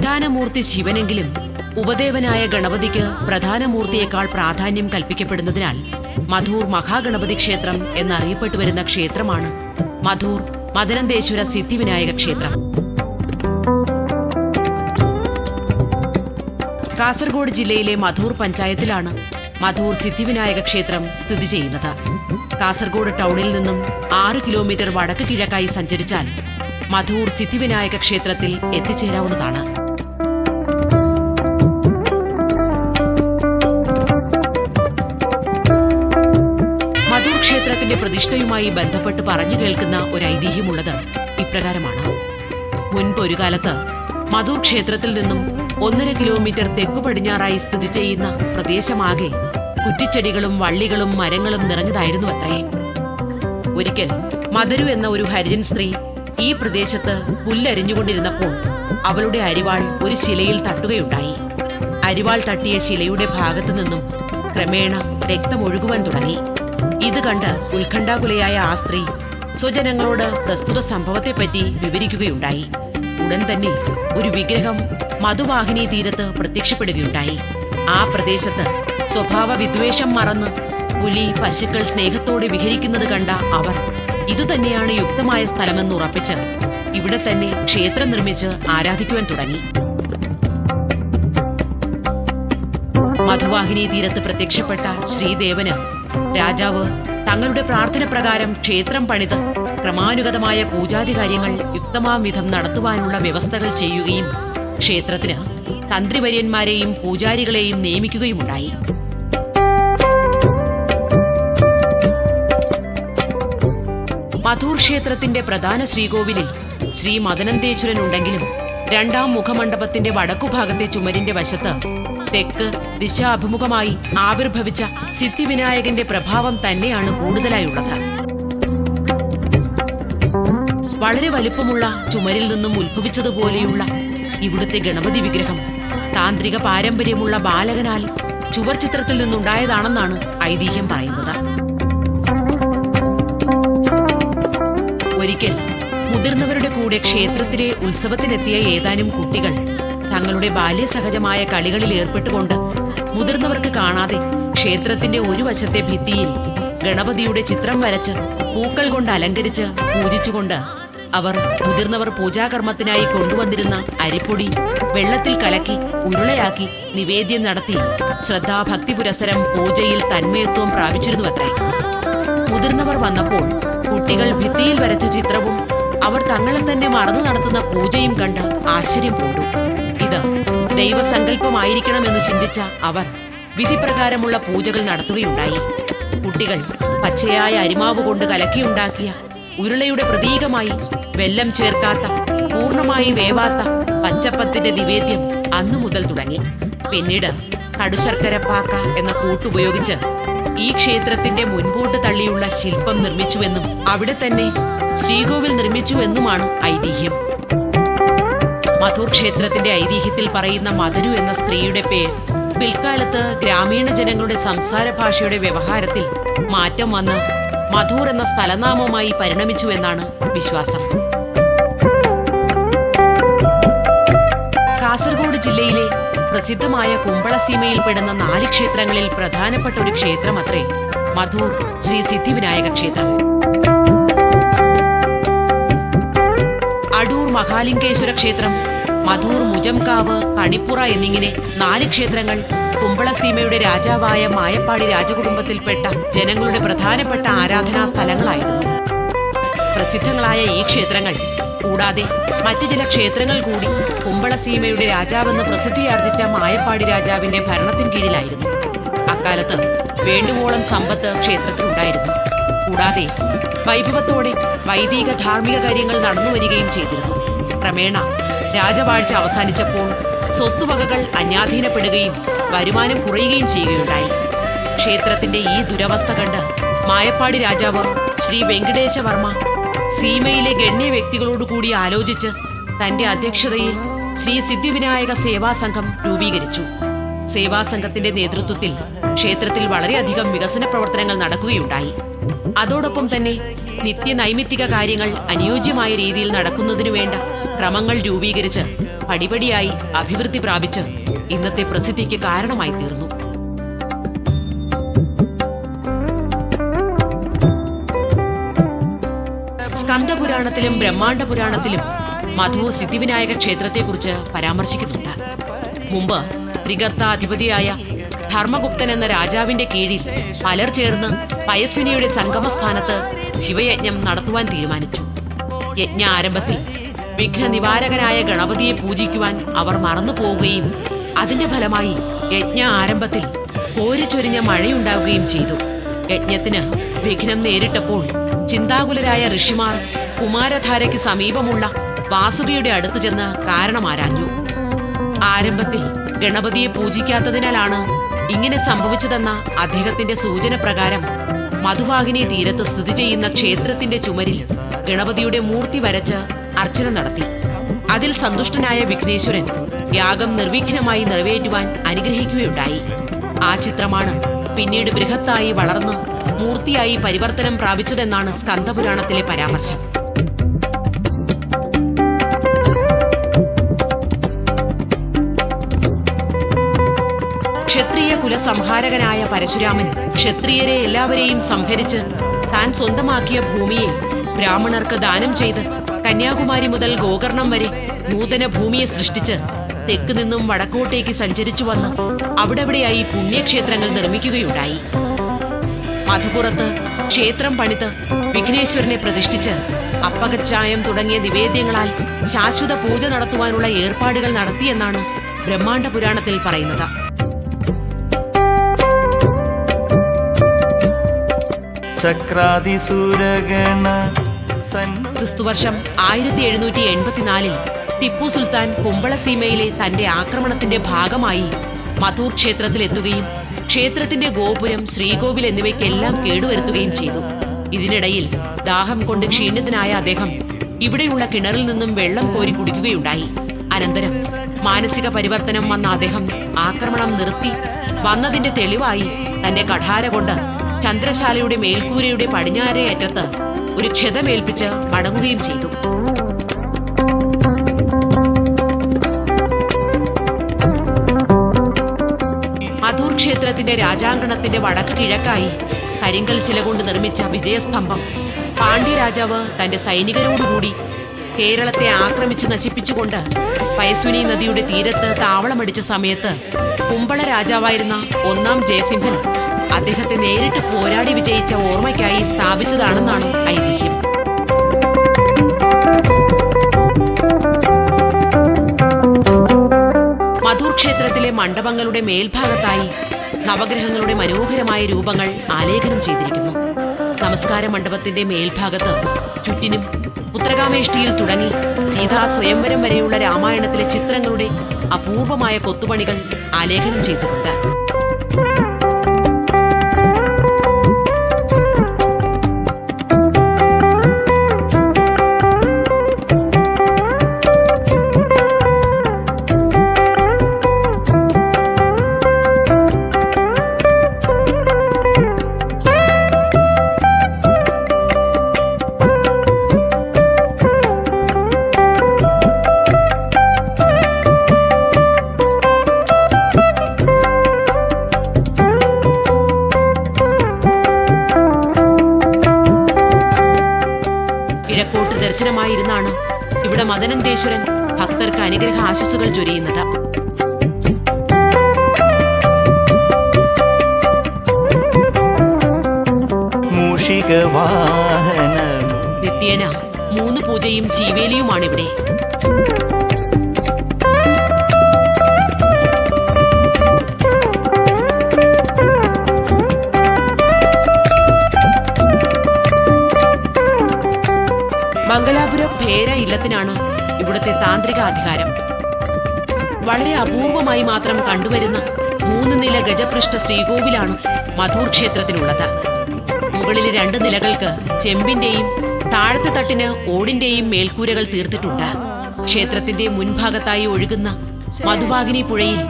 പ്രധാനമൂർത്തി ശിവനെങ്കിലും ഉപദേവനായ ഗണപതിക്ക് പ്രധാനമൂർത്തിയേക്കാൾ പ്രാധാന്യം കൽപ്പിക്കപ്പെടുന്നതിനാൽ മധൂർ മഹാഗണപതി ക്ഷേത്രം എന്നറിയപ്പെട്ടു വരുന്ന ക്ഷേത്രമാണ് മധൂർ മദനന്തേശ്വര സിദ്ധിവിനായക ക്ഷേത്രം. കാസർഗോഡ് ജില്ലയിലെ മധൂർ പഞ്ചായത്തിലാണ് മധൂർ സിദ്ധിവിനായക ക്ഷേത്രം സ്ഥിതി ചെയ്യുന്നത്. കാസർഗോഡ് ടൗണിൽ നിന്നും ആറ് കിലോമീറ്റർ വടക്ക് കിഴക്കായി സഞ്ചരിച്ചാൽ മധൂർ സിദ്ധിവിനായക ക്ഷേത്രത്തിൽ എത്തിച്ചേരാവുന്നതാണ്. പ്രതിഷ്ഠയുമായി ബന്ധപ്പെട്ട് പറഞ്ഞു കേൾക്കുന്ന ഒരു ഐതിഹ്യമുള്ളത് ഇപ്രകാരമാണ്. മുൻപ് ഒരു കാലത്ത് മധൂർ ക്ഷേത്രത്തിൽ നിന്നും ഒന്നര കിലോമീറ്റർ തെക്കു പടിഞ്ഞാറായി സ്ഥിതി ചെയ്യുന്ന പ്രദേശമാകെ കുറ്റിച്ചെടികളും വള്ളികളും മരങ്ങളും നിറഞ്ഞതായിരുന്നു അത്രേ. ഒരിക്കൽ മധുരു എന്ന ഒരു ഹരിജൻ സ്ത്രീ ഈ പ്രദേശത്ത് പുല്ലരിഞ്ഞുകൊണ്ടിരുന്നപ്പോൾ അവളുടെ അരിവാൾ ഒരു ശിലയിൽ തട്ടുകയുണ്ടായി. അരിവാൾ തട്ടിയ ശിലയുടെ ഭാഗത്തു നിന്നും ക്രമേണ രക്തമൊഴുകുവാൻ തുടങ്ങി. ഇത് കണ്ട് ഉത്കണ്ഠാകുലയായ ആ സ്ത്രീ സ്വജനങ്ങളോട് പ്രസ്തുത സംഭവത്തെപ്പറ്റി വിവരിക്കുകയുണ്ടായി. ഉടൻ തന്നെ ഒരു വിഗ്രഹം മധുവാഹിനി തീരത്ത് പ്രത്യക്ഷപ്പെടുകയുണ്ടായി. ആ പ്രദേശത്ത് സ്വഭാവ വിദ്വേഷം മറന്ന് പുലി പശുക്കൾ സ്നേഹത്തോടെ വിഹരിക്കുന്നത് കണ്ട അവർ ഇതുതന്നെയാണ് യുക്തമായ സ്ഥലമെന്ന് ഉറപ്പിച്ച് ഇവിടെ തന്നെ ക്ഷേത്രം നിർമ്മിച്ച് ആരാധിക്കുവാൻ തുടങ്ങി. മധുവാഹിനി തീരത്ത് പ്രത്യക്ഷപ്പെട്ട ശ്രീദേവന് രാജാവ് തങ്ങളുടെ പ്രാർത്ഥന പ്രകാരം ക്ഷേത്രം പണിത് ക്രമാനുഗതമായ പൂജാതി കാര്യങ്ങൾ യുക്തമാം വിധം നടത്തുവാനുള്ള വ്യവസ്ഥകൾ ചെയ്യുകയും ക്ഷേത്രത്തിന് തന്ത്രിവര്യന്മാരെയും പൂജാരികളെയും നിയമിക്കുകയുമുണ്ടായി. മധൂർ ക്ഷേത്രത്തിന്റെ പ്രധാന ശ്രീകോവിലിൽ ശ്രീ മദനന്തേശ്വരൻ ഉണ്ടെങ്കിലും രണ്ടാം മുഖമണ്ഡപത്തിന്റെ വടക്കുഭാഗത്തെ ചുമരിന്റെ വശത്ത് തെക്ക് ദിശാഭിമുഖമായി ആവിർഭവിച്ച സിദ്ധിവിനായകന്റെ പ്രഭാവം തന്നെയാണ് കൂടുതലായുള്ളത്. വളരെ വലുപ്പമുള്ള ചുമരിൽ നിന്നും ഉത്ഭവിച്ചതുപോലെയുള്ള ഇവിടുത്തെ ഗണപതി വിഗ്രഹം താന്ത്രിക പാരമ്പര്യമുള്ള ബാലകനാൽ ചുവർ ചിത്രത്തിൽ നിന്നുണ്ടായതാണെന്നാണ് ഐതിഹ്യം പറയുന്നത്. ഒരിക്കൽ മുതിർന്നവരുടെ കൂടെ ക്ഷേത്രത്തിലെ ഉത്സവത്തിനെത്തിയ ഏതാനും കുട്ടികൾ തങ്ങളുടെ ബാല്യസഹജമായ കളികളിൽ ഏർപ്പെട്ടുകൊണ്ട് മുതിർന്നവർക്ക് കാണാതെ ക്ഷേത്രത്തിന്റെ ഒരു വശത്തെ ഭിത്തിയിൽ ഗണപതിയുടെ ചിത്രം വരച്ച് പൂക്കൾ കൊണ്ട് അലങ്കരിച്ച് പൂജിച്ചുകൊണ്ട് അവർ മുതിർന്നവർ പൂജാകർമ്മത്തിനായി കൊണ്ടുവന്നിരുന്ന അരിപ്പൊടി വെള്ളത്തിൽ കലക്കി ഉരുളയാക്കി നിവേദ്യം നടത്തി ശ്രദ്ധാഭക്തി പുരസരം പൂജയിൽ തന്മയത്വം പ്രാപിച്ചിരുന്നുവത്രേ. മുതിർന്നവർ വന്നപ്പോൾ കുട്ടികൾ ഭിത്തിയിൽ വരച്ച ചിത്രവും അവർ തങ്ങളെ തന്നെ മറന്നു നടത്തുന്ന പൂജയും കണ്ട് ആശ്ചര്യം പൂണ്ടു ഇത് ദൈവസങ്കല്പമായിരിക്കണമെന്ന് ചിന്തിച്ച അവർ വിധിപ്രകാരമുള്ള പൂജകൾ നടത്തുകയുണ്ടായി. കുട്ടികൾ പച്ചയായ അരിമാവ് കൊണ്ട് കലക്കിയുണ്ടാക്കിയ ഉരുളയുടെ പ്രതീകമായി വെല്ലം ചേർക്കാത്ത പൂർണമായി വേവാത്ത പച്ചപ്പത്തിന്റെ നിവേദ്യം അന്നു മുതൽ തുടങ്ങി. പിന്നീട് കടുശർക്കര പാക്ക എന്ന കൂട്ടുപയോഗിച്ച് ഈ ക്ഷേത്രത്തിന്റെ മുൻപോട്ട് തള്ളിയുള്ള ശില്പം നിർമ്മിച്ചുവെന്നും അവിടെ തന്നെ ശ്രീകോവിൽ നിർമ്മിച്ചുവെന്നുമാണ് ഐതിഹ്യം. മധൂർ ക്ഷേത്രത്തിന്റെ ഐതിഹ്യത്തിൽ പറയുന്ന മധുരു എന്ന സ്ത്രീയുടെ പേര് പിൽക്കാലത്ത് ഗ്രാമീണ ജനങ്ങളുടെ സംസാര ഭാഷയുടെ വ്യവഹാരത്തിൽ മാറ്റം വന്ന് മധൂർ എന്ന സ്ഥലനാമമായി പരിണമിച്ചു എന്നാണ് വിശ്വാസം. കാസർഗോഡ് ജില്ലയിലെ പ്രസിദ്ധമായ കുമ്പളസീമയിൽ പെടുന്ന നാല് ക്ഷേത്രങ്ങളിൽ പ്രധാനപ്പെട്ട ഒരു ക്ഷേത്രമത്രേ മധൂർ ശ്രീ സിദ്ധിവിനായക ക്ഷേത്രം. അടൂർ മഹാലിംഗേശ്വര ക്ഷേത്രം മധൂർ മുജംകാവ് കണിപ്പുറ എന്നിങ്ങനെ നാല് ക്ഷേത്രങ്ങൾ കുമ്പളസീമയുടെ രാജാവായ മായപ്പാടി രാജകുടുംബത്തിൽപ്പെട്ട ജനങ്ങളുടെ പ്രധാനപ്പെട്ട ആരാധനാ സ്ഥലങ്ങളായിരുന്നു. പ്രസിദ്ധങ്ങളായ ഈ ക്ഷേത്രങ്ങൾ. കൂടാതെ മറ്റു ചില ക്ഷേത്രങ്ങൾ കൂടി കുമ്പളസീമയുടെ രാജാവെന്ന് പ്രസിദ്ധിയാർജിച്ച മായപ്പാടി രാജാവിന്റെ ഭരണത്തിൻ കീഴിലായിരുന്നു. അക്കാലത്ത് വേണ്ടുവോളം സമ്പത്ത് ക്ഷേത്രത്തിലുണ്ടായിരുന്നു. കൂടാതെ വൈഭവത്തോടെ വൈദിക ധാർമ്മിക കാര്യങ്ങൾ നടന്നു വരികയും ചെയ്തിരുന്നു. ക്രമേണ രാജവാഴ്ച അവസാനിച്ചപ്പോൾ സ്വത്തുവകകൾ അന്യാധീനപ്പെടുകയും വരുമാനം കുറയുകയും ചെയ്യുകയുണ്ടായി. ക്ഷേത്രത്തിന്റെ ഈ ദുരവസ്ഥ കണ്ട് മായപ്പാടി രാജാവ് ശ്രീ വെങ്കടേശവർമ്മ സീമയിലെ ഗണ്യ വ്യക്തികളോട് കൂടി ആലോചിച്ച് തന്റെ അധ്യക്ഷതയിൽ ശ്രീ സിദ്ധിവിനായക സേവാ സംഘം രൂപീകരിച്ചു. സേവാ സംഘത്തിന്റെ നേതൃത്വത്തിൽ ക്ഷേത്രത്തിൽ വളരെയധികം വികസന പ്രവർത്തനങ്ങൾ നടക്കുകയുണ്ടായി. അതോടൊപ്പം തന്നെ നിത്യനൈമിത്തിക കാര്യങ്ങൾ അനുയോജ്യമായ രീതിയിൽ നടക്കുന്നതിനു വേണ്ട ക്രമങ്ങൾ രൂപീകരിച്ച് പടിപടിയായി അഭിവൃദ്ധി പ്രാപിച്ച് ഇന്നത്തെ പ്രസിദ്ധിക്ക് കാരണമായി തീർന്നു. സ്കന്ദപുരാണത്തിലും ബ്രഹ്മാണ്ഡ പുരാണത്തിലും മധു സിദ്ധിവിനായക ക്ഷേത്രത്തെക്കുറിച്ച് പരാമർശിക്കുന്നുണ്ട്. മുമ്പ് ത്രികർത്താധിപതിയായ ധർമ്മഗുപ്തൻ എന്ന രാജാവിന്റെ കീഴിൽ പലർ ചേർന്ന് പയസ്വിനിയുടെ സംഗമസ്ഥാനത്ത് ശിവയജ്ഞം നടത്തുവാൻ തീരുമാനിച്ചു. യജ്ഞ ആരംഭത്തിൽ വിഘ്ന നിവാരകനായ ഗണപതിയെ പൂജിക്കുവാൻ അവർ മറന്നു പോവുകയും അതിന്റെ ഫലമായി യജ്ഞ ആരംഭത്തിൽ കോരിച്ചൊരിഞ്ഞ മഴയുണ്ടാവുകയും ചെയ്തു. യജ്ഞത്തിന് വിഘ്നം നേരിട്ടപ്പോൾ ചിന്താകുലരായ ഋഷിമാർ കുമാരധാരയ്ക്ക് സമീപമുള്ള വാസുകിയുടെ അടുത്ത് ചെന്ന് കാരണമാരാഞ്ഞു ആരംഭത്തിൽ ഗണപതിയെ പൂജിക്കാത്തതിനാലാണ് ഇങ്ങനെ സംഭവിച്ചതെന്ന അദ്ദേഹത്തിന്റെ സൂചന പ്രകാരം മധുവാഹിനി തീരത്ത് സ്ഥിതി ചെയ്യുന്ന ക്ഷേത്രത്തിന്റെ ചുമരിൽ ഗണപതിയുടെ മൂർത്തി വരച്ച് അർച്ചന നടത്തി. അതിൽ സന്തുഷ്ടനായ വിഘ്നേശ്വരൻ യാഗം നിർവിഘ്നമായി നിറവേറ്റുവാൻ അനുഗ്രഹിക്കുകയുണ്ടായി. ആ ചിത്രമാണ് പിന്നീട് ബൃഹത്തായി വളർന്ന് മൂർത്തിയായി പരിവർത്തനം പ്രാപിച്ചതെന്നാണ് സ്കന്ദപുരാണത്തിലെ പരാമർശം. കുലസംഹാരകനായ പരശുരാമൻ ക്ഷത്രിയരെ എല്ലാവരെയും സംഹരിച്ച് താൻ സ്വന്തമാക്കിയ ഭൂമിയെ ബ്രാഹ്മണർക്ക് ദാനം ചെയ്ത് കന്യാകുമാരി മുതൽ ഗോകർണം വരെ നൂതന ഭൂമിയെ സൃഷ്ടിച്ച് തെക്ക് നിന്നും വടക്കോട്ടേക്ക് സഞ്ചരിച്ചു വന്ന് അവിടെവിടെയായി പുണ്യക്ഷേത്രങ്ങൾ നിർമ്മിക്കുകയുണ്ടായി. മധുപുറത്ത് ക്ഷേത്രം പണിത് വിഘ്നേശ്വരനെ പ്രതിഷ്ഠിച്ച് അപ്പകച്ചായം തുടങ്ങിയ നിവേദ്യങ്ങളാൽ ശാശ്വത പൂജ നടത്തുവാനുള്ള ഏർപ്പാടുകൾ നടത്തിയെന്നാണ് ബ്രഹ്മാണ്ഡ പുരാണത്തിൽ പറയുന്നത്. ക്രിസ്തുവർഷം ആയിരത്തി എഴുന്നൂറ്റി എൺപത്തിനാലിൽ ടിപ്പു സുൽത്താൻ കുമ്പളസീമയിലെ തന്റെ ആക്രമണത്തിന്റെ ഭാഗമായി മധൂർ ക്ഷേത്രത്തിലെത്തുകയും ക്ഷേത്രത്തിന്റെ ഗോപുരം ശ്രീകോവിൽ എന്നിവയ്ക്കെല്ലാം കേടുവരുത്തുകയും ചെയ്തു. ഇതിനിടയിൽ ദാഹം കൊണ്ട് ക്ഷീണിതനായ അദ്ദേഹം ഇവിടെയുള്ള കിണറിൽ നിന്നും വെള്ളം കോരി കുടിക്കുകയുണ്ടായി. അനന്തരം മാനസിക പരിവർത്തനം വന്ന അദ്ദേഹം ആക്രമണം നിർത്തി വന്നതിന്റെ തെളിവായി തന്റെ കഠാര കൊണ്ട് ചന്ദ്രശാലയുടെ മേൽക്കൂരയുടെ പടിഞ്ഞാറേ അറ്റത്ത് ഒരു ക്ഷതമേൽപ്പിച്ച് മടങ്ങുകയും ചെയ്തു. മധൂർ ക്ഷേത്രത്തിന്റെ രാജാങ്കണത്തിന്റെ വടക്ക് കിഴക്കായി കരിങ്കൽ ശില കൊണ്ട് നിർമ്മിച്ച വിജയസ്തംഭം. പാണ്ഡ്യരാജാവ് തന്റെ സൈനികരോടുകൂടി കേരളത്തെ ആക്രമിച്ച് നശിപ്പിച്ചുകൊണ്ട് പയസ്വിനി നദിയുടെ തീരത്ത് താവളമടിച്ച സമയത്ത് കുമ്പള രാജാവായിരുന്ന ഒന്നാം ജയസിംഹൻ അദ്ദേഹത്തെ നേരിട്ട് പോരാടി വിജയിച്ച ഓർമ്മയ്ക്കായി സ്ഥാപിച്ചതാണെന്നാണ് ഐതിഹ്യം. മധൂർ ക്ഷേത്രത്തിലെ മണ്ഡപങ്ങളുടെ മേൽഭാഗത്തായി നവഗ്രഹങ്ങളുടെ മനോഹരമായ രൂപങ്ങൾ ആലേഖനം ചെയ്തിരിക്കുന്നു. നമസ്കാര മണ്ഡപത്തിന്റെ മേൽഭാഗത്ത് ചുറ്റിനും പുത്രകാമേഷ്ടിയിൽ തുടങ്ങി സീതാ സ്വയംവരം വരെയുള്ള രാമായണത്തിലെ ചിത്രങ്ങളുടെ അപൂർവമായ കൊത്തുപണികൾ ആലേഖനം ചെയ്തിട്ടുണ്ട്. ദർശനമായിരുന്നാണ്? ഇവിടെ മദനന്തേശ്വരൻ ഭക്തർക്ക് അനുഗ്രഹ ആശസ്സുകൾ ചൊരിയുന്നത്. നിത്യേന മൂന്ന് പൂജയും ശീവേലിയുമാണിവിടെ. ഭേര ഇല്ലത്തിനാണ് ഇവിടുത്തെ താന്ത്രിക അധികാരം വളരെ അപൂർവമായി മാത്രം കണ്ടുവരുന്ന മൂന്ന് നില ഗജപൃഷ്ഠ ശ്രീകോവിലാണ് മധൂർ ക്ഷേത്രത്തിനുള്ളത് മുകളിലെ രണ്ട് നിലകൾക്ക് ചെമ്പിന്റെയും താഴത്തെ തട്ടിന് ഓടിന്റെയും മേൽക്കൂരകൾ തീർത്തിട്ടുണ്ട്. ക്ഷേത്രത്തിന്റെ മുൻഭാഗത്തായി ഒഴുകുന്ന മധുവാഗിനി പുഴയിൽ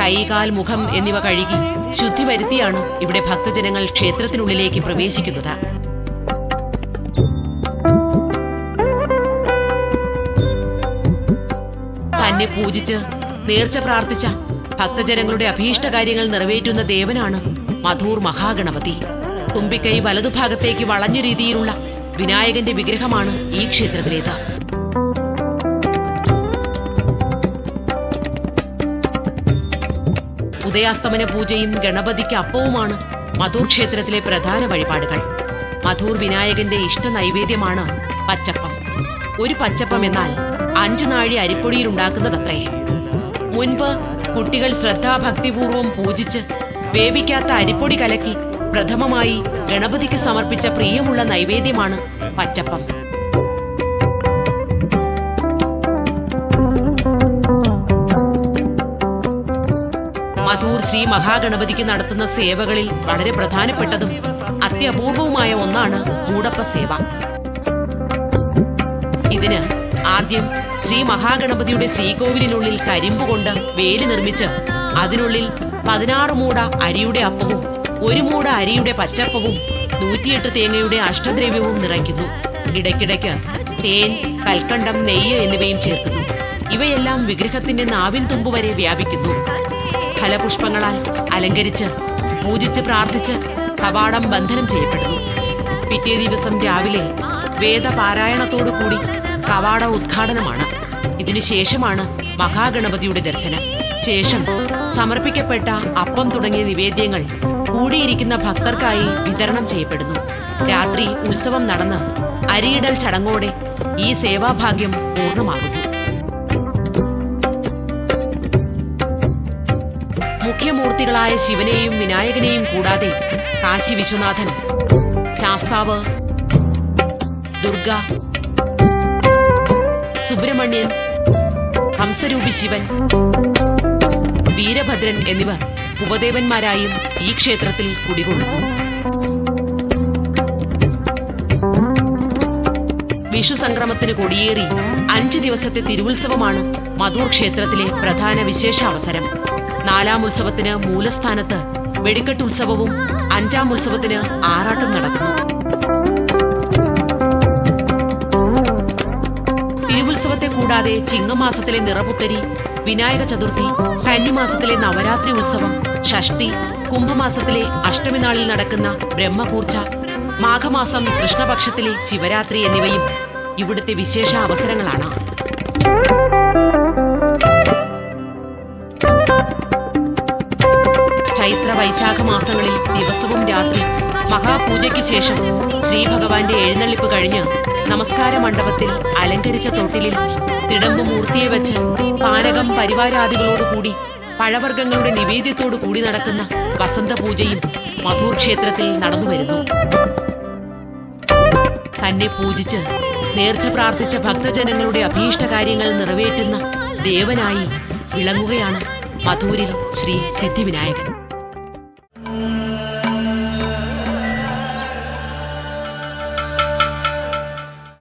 കൈകാൽ മുഖം എന്നിവ കഴുകി ശുദ്ധി വരുത്തിയാണ് ഇവിടെ ഭക്തജനങ്ങൾ ക്ഷേത്രത്തിനുള്ളിലേക്ക് പ്രവേശിക്കുന്നത്. തന്നെ പൂജിച്ച് നേർച്ച പ്രാർത്ഥിച്ച ഭക്തജനങ്ങളുടെ അഭീഷ്ട കാര്യങ്ങൾ നിറവേറ്റുന്ന ദേവനാണ് മധൂർ മഹാഗണപതി. തുമ്പിക്കൈ വലതുഭാഗത്തേക്ക് വളഞ്ഞ രീതിയിലുള്ള വിനായകന്റെ വിഗ്രഹമാണ് ഈ ക്ഷേത്രത്തിലേത്. ഉദയാസ്തമന പൂജയും ഗണപതിക്ക് അപ്പവുമാണ് മധൂർ ക്ഷേത്രത്തിലെ പ്രധാന വഴിപാടുകൾ. മധൂർ വിനായകന്റെ ഇഷ്ട നൈവേദ്യമാണ് പച്ചപ്പം. ഒരു പച്ചപ്പം എന്നാൽ അഞ്ചു നാഴി അരിപ്പൊടിയിൽ ഉണ്ടാക്കുന്നതത്രേ. മുൻപ് കുട്ടികൾ ശ്രദ്ധാഭക്തിപൂർവം പൂജിച്ച് വേവിക്കാത്ത അരിപ്പൊടി കലക്കി പ്രഥമമായി ഗണപതിക്ക് സമർപ്പിച്ച പ്രിയമുള്ള നൈവേദ്യമാണ് പച്ചപ്പം. മധൂർ ശ്രീ മഹാഗണപതിക്ക് നടത്തുന്ന സേവകളിൽ വളരെ പ്രധാനപ്പെട്ടതും അത്യപൂർവവുമായ ഒന്നാണ് മൂടപ്പ സേവ. ഇതിന് ആദ്യം ശ്രീ മഹാഗണപതിയുടെ ശ്രീകോവിലിനുള്ളിൽ കരിമ്പ് കൊണ്ട് വേലി നിർമ്മിച്ച് അതിനുള്ളിൽ പതിനാറ് മൂട അരിയുടെ അപ്പവും ഒരു മൂട അരിയുടെ പച്ചപ്പവും നൂറ്റിയെട്ട് തേങ്ങയുടെ അഷ്ടദ്രവ്യവും നിറയ്ക്കുന്നു. ഇടയ്ക്കിടയ്ക്ക് തേൻ കൽക്കണ്ടം നെയ്യ് എന്നിവയും ചേർക്കുന്നു. ഇവയെല്ലാം വിഗ്രഹത്തിന്റെ നാവിൻ തുമ്പ് വരെ വ്യാപിക്കുന്നു. ഫലപുഷ്പങ്ങളാൽ അലങ്കരിച്ച് പൂജിച്ച് പ്രാർത്ഥിച്ച് കവാടം ബന്ധനം ചെയ്യപ്പെടുന്നു. പിറ്റേ ദിവസം രാവിലെ വേദപാരായണത്തോടു കൂടി കവാട ഉദ്ഘാടനമാണ്. ഇതിനുശേഷമാണ് മഹാഗണപതിയുടെ ദർശനം. ശേഷം സമർപ്പിക്കപ്പെട്ട അപ്പം തുടങ്ങിയ നിവേദ്യങ്ങൾ കൂടിയിരിക്കുന്ന ഭക്തർക്കായി വിതരണം ചെയ്യപ്പെടുന്നു. രാത്രി ഉത്സവം നടന്ന് അരിയിടൽ ചടങ്ങോടെ ഈ സേവാഭാഗ്യം പൂർണമാകുന്നു. മുഖ്യമൂർത്തികളായ ശിവനെയും വിനായകനെയും കൂടാതെ കാശി വിശ്വനാഥൻ ശാസ്താവ് ദുർഗ സുബ്രഹ്മണ്യൻ ഹംസരൂപി ശിവൻ വീരഭദ്രൻ എന്നിവർ ഉപദേവന്മാരായും ഈ ക്ഷേത്രത്തിൽ കുടികൊള്ളുന്നു. വിഷു സംക്രമത്തിന് കൊടിയേറി അഞ്ച് ദിവസത്തെ തിരുവുത്സവമാണ് മധൂർ ക്ഷേത്രത്തിലെ പ്രധാന വിശേഷാവസരം. നാലാം ഉത്സവത്തിന് മൂലസ്ഥാനത്ത് വെടിക്കെട്ടുത്സവവും അഞ്ചാം ഉത്സവത്തിന് ആറാട്ടും നടക്കുന്നു. തിരുവുത്സവത്തെ കൂടാതെ ചിങ്ങമാസത്തിലെ നിറപുത്തരി വിനായക ചതുർത്ഥി കന്നിമാസത്തിലെ നവരാത്രി ഉത്സവം ഷഷ്ടി കുംഭമാസത്തിലെ അഷ്ടമി നാളിൽ നടക്കുന്ന ബ്രഹ്മകൂർച്ച മാഘമാസം കൃഷ്ണപക്ഷത്തിലെ ശിവരാത്രി എന്നിവയും ഇവിടുത്തെ വിശേഷ അവസരങ്ങളാണ്. ചൈത്ര വൈശാഖ മാസങ്ങളിൽ ദിവസവും രാത്രി മഹാപൂജയ്ക്ക് ശേഷം ശ്രീ ഭഗവാന്റെ എഴുന്നള്ളിപ്പ് കഴിഞ്ഞ് നമസ്കാര മണ്ഡപത്തിൽ അലങ്കരിച്ച തൊട്ടിലിൽ തിടമ്പ് മൂർത്തിയെ വെച്ച് പാനകം പരിവാരാദികളോടുകൂടി പഴവർഗങ്ങളുടെ നിവേദ്യത്തോടു കൂടി നടക്കുന്ന വസന്തപൂജയും മധൂർ ക്ഷേത്രത്തിൽ നടന്നു വരുന്നു. തന്നെ പൂജിച്ച് നേർച്ച പ്രാർത്ഥിച്ച ഭക്തജനങ്ങളുടെ അഭീഷ്ട കാര്യങ്ങൾ നിറവേറ്റുന്ന ദേവനായി വിളങ്ങുകയാണ് മധൂരിൽ ശ്രീ സിദ്ധിവിനായകൻ.